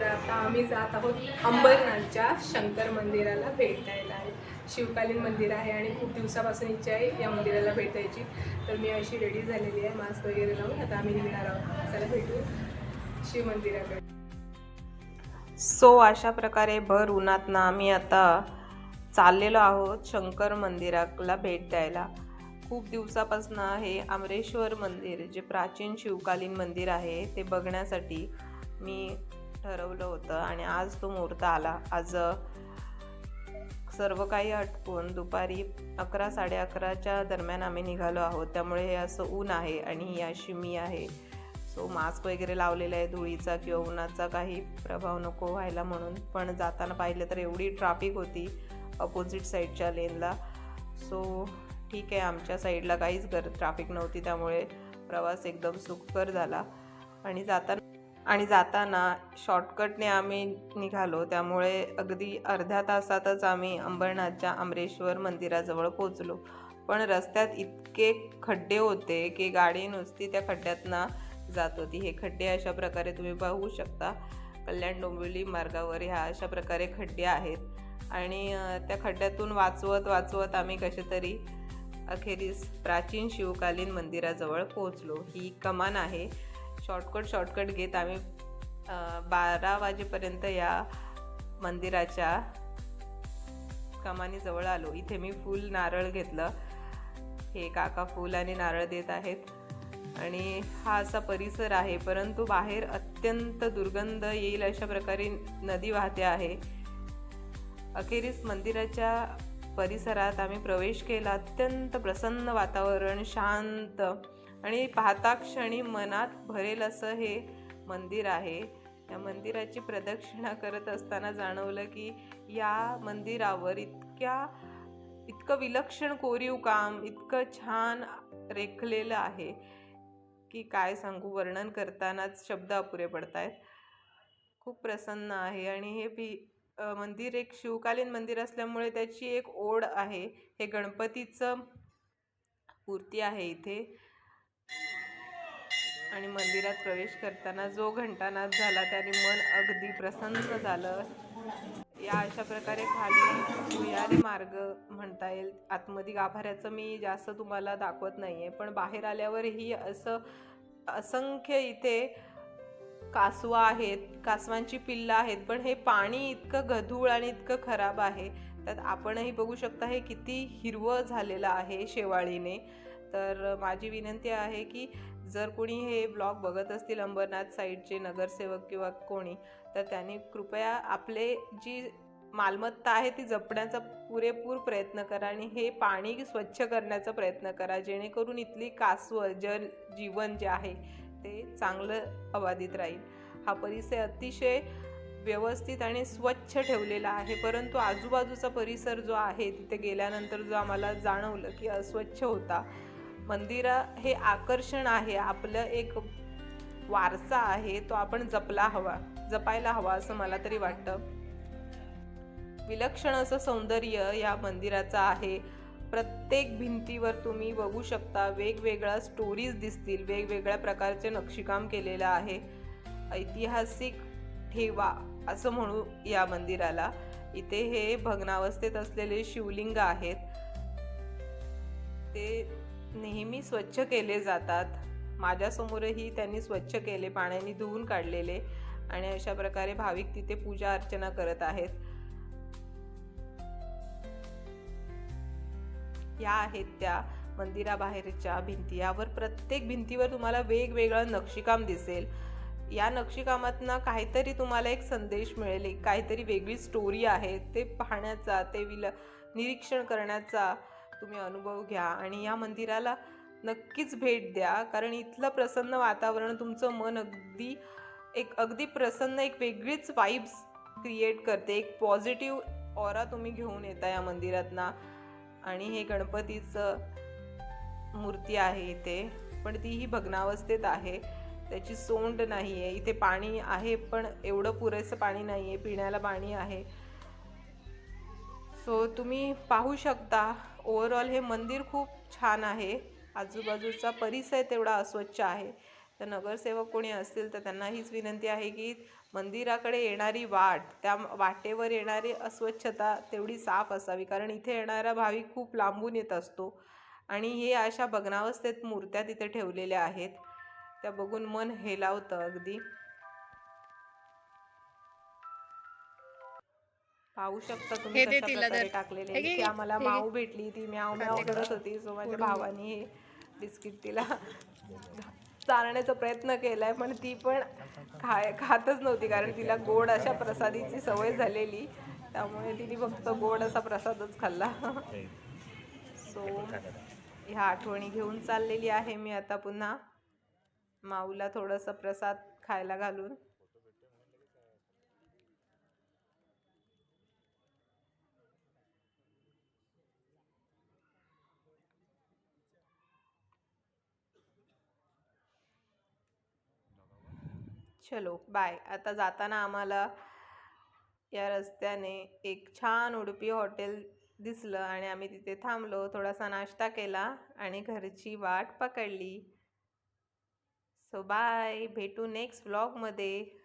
तर आता आम्ही जात आहोत अंबरनाथच्या शंकर मंदिराला भेट द्यायला आहे शिवकालीन मंदिर आहे आणि खूप दिवसापासून इच्छा आहे या मंदिराला भेट द्यायची तर मी अशी रेडी झालेली आहे मास्क वगैरे लावून. आता आम्ही निघणार आहोत. चला भेटू शिव मंदिराकडे. सो अशा प्रकारे भर उन्हातनं आम्ही आता चाललेलो आहोत शंकर मंदिराला भेट द्यायला. खूप दिवसापासून हे आमरेश्वर मंदिर जे प्राचीन शिवकालीन मंदिर आहे ते बघण्यासाठी मी ठरवलं होतं आणि आज तो मुहूर्त आला. आज सर्व काही आटपून दुपारी अकरा साडे अकराच्या दरम्यान आम्ही निघालो आहोत. त्यामुळे हे असं ऊन आहे आणि ही अशी मी आहे. सो मास्क वगैरे लावलेला आहे धुळीचा किंवा उन्हाचा काही प्रभाव नको व्हायला म्हणून. पण जाताना पाहिलं तर एवढी ट्राफिक होती अपोजिट साईडच्या लेनला. सो ठीक आहे आमच्या साईडला काहीच गर ट्राफिक नव्हती. त्यामुळे प्रवास एकदम सुखकर झाला. आणि जाताना आणि जाताना शॉर्टकटने आम्ही निघालो. त्यामुळे अगदी अर्ध्या तासातच आम्ही अंबरनाथच्या आमरेश्वर मंदिराजवळ पोचलो पण रस्त्यात इतके खड्डे होते की गाडी नुसती त्या खड्ड्यातनं जात होती. हे खड्डे अशा प्रकारे तुम्ही पाहू शकता. कल्याण डोंबिवली मार्गावर ह्या अशा प्रकारे खड्डे आहेत. आणि त्या खड्ड्यातून वाचवत वाचवत आम्ही कसे तरी अखेरीस प्राचीन शिवकालीन मंदिराजवळ पोहोचलो. ही कमान आहे. शॉर्टकट शॉर्टकट घेत आम्ही बारा वाजेपर्यंत या मंदिराच्या कमानीजवळ आलो. इथे मी फुल नारळ घेतलं. हे काका फुल आणि नारळ देत आहेत. आणि हा असा परिसर आहे परंतु बाहेर अत्यंत दुर्गंध येईल अशा प्रकारे नदी वाहते आहे. अखेरीस मंदिराच्या परिसरात आम्ही प्रवेश केला. अत्यंत प्रसन्न वातावरण शांत. आणि पाहता क्षणी मनात भरेल असं हे मंदिर आहे. या मंदिराची प्रदक्षिणा करत असताना जाणवलं की या मंदिरावर इतक्या इतकं विलक्षण कोरीव काम इतकं छान रेखलेलं आहे की काय सांगू? वर्णन करतानाच शब्द अपुरे पडत आहेत खूप प्रसन्न आहे आणि हे भी मंदिर एक शिवकालीन मंदिर असल्यामुळे त्याची एक ओढ आहे. हे गणपतीचं मूर्ती आहे इथे. आणि मंदिरात प्रवेश करताना जो घंटानाद झाला त्याने मन अगदी प्रसन्न झालं. या अशा प्रकारे खाली भुयारी मार्ग म्हणता येईल. आतमध्ये गाभाऱ्याचं मी जास्त तुम्हाला दाखवत नाही आहे पण बाहेर आल्यावरही असं असंख्य इथे कासवा आहेत कासवांची पिल्लं आहेत पण हे पाणी इतकं गधूळ आणि इतकं खराब आहे. त्यात आपणही बघू शकता हे किती हिरवं झालेलं आहे शेवाळीने. तर माझी विनंती आहे की जर कोणी हे ब्लॉग बघत असतील अंबरनाथ साईडचे नगरसेवक किंवा कोणी तर त्यांनी कृपया आपले जी मालमत्ता आहे ती जपण्याचा पुरेपूर प्रयत्न करा आणि हे पाणी स्वच्छ करण्याचा प्रयत्न करा जेणेकरून इथली कासव जल जीवन जे आहे ते चांगलं अबाधित राहील. हा परिसर अतिशय व्यवस्थित आणि स्वच्छ ठेवलेला आहे परंतु आजूबाजूचा परिसर जो आहे तिथे गेल्यानंतर जो आम्हाला जाणवलं की अस्वच्छ होता मंदिरा हे आकर्षण आहे. आपलं एक वारसा आहे तो आपण जपला हवा जपायला हवा असं मला तरी वाटतं. विलक्षण असं सौंदर्य या मंदिराचं आहे. प्रत्येक भिंतीवर तुम्ही बघू शकता वेगवेगळ्या स्टोरीज दिसतील वेगवेगळ्या प्रकारचे नक्षीकाम केलेलं आहे. ऐतिहासिक ठेवा असं म्हणू या मंदिराला. इथे हे भग्नावस्थेत असलेले शिवलिंग आहेत. ते नेहमी स्वच्छ केले जातात. माझ्यासमोरही त्यांनी स्वच्छ केले पाण्याने धुवून काढलेले आणि अशा प्रकारे भाविक तिथे पूजा अर्चना करत आहेत. या आहेत त्या मंदिराबाहेरच्या भिंती. यावर प्रत्येक भिंतीवर तुम्हाला वेगवेगळं नक्षीकाम दिसेल. या नक्षीकामातनं काहीतरी तुम्हाला एक संदेश मिळेल एक काहीतरी वेगळी स्टोरी आहे. ते पाहण्याचा ते विल निरीक्षण करण्याचा तुम्ही अनुभव घ्या आणि या मंदिराला नक्कीच भेट द्या. कारण इथलं प्रसन्न वातावरण तुमचं मन अगदी एक अगदी प्रसन्न एक वेगळीच वाईब्स क्रिएट करते. एक पॉझिटिव्ह ऑरा तुम्ही घेऊन येता या मंदिरातना. आणि हे गणपतीचं मूर्ती आहे इथे. पण तीही भग्नावस्थेत आहे. त्याची सोंड नाही आहे इथे पाणी आहे पण एवढं पुरेसं पाणी नाही आहे पिण्याला पाणी आहे. सो तुम्ही पाहू शकता ओवरऑल हे मंदिर खूप छान आहे. आजूबाजूचा परिसर तेवढा अस्वच्छ आहे. तर नगरसेवक कोणी असतील तर त्यांना हीच विनंती आहे की मंदिराकडे येणारी वाट त्या वाटेवर येणारी अस्वच्छता तेवढी साफ असावी. कारण इथे येणारा भाविक खूप लांबून येत असतो आणि हे अशा भग्नावस्थेत मूर्त्या तिथे ठेवलेल्या आहेत. त्या बघून मन हेलावतं अगदी. पाहू शकता तुम्ही कशा प्रकारे. टाकलेले की आम्हाला. माऊ भेटली ती म्याव म्याव करत? होती सो माझ्या. भावाने हे बिस्किट तिला चालण्याचा प्रयत्न केलाय पण ती पण खाय खातच नव्हती कारण तिला गोड अशा प्रसादीची सवय झालेली त्यामुळे तिने फक्त गोड असा प्रसादच खाल्ला सो ह्या आठवणी घेऊन चाललेली आहे मी आता पुन्हा माऊला थोडंसं प्रसाद खायला घालून चलो बाय आता जाताना आम्हाला या रस्त्याने एक छान उडुपी हॉटेल दिसलं आणि आम्ही तिथे थांबलो थोडासा नाश्ता केला आणि घरची वाट पकडली. सो बाय भेटू नेक्स्ट व्लॉगमध्ये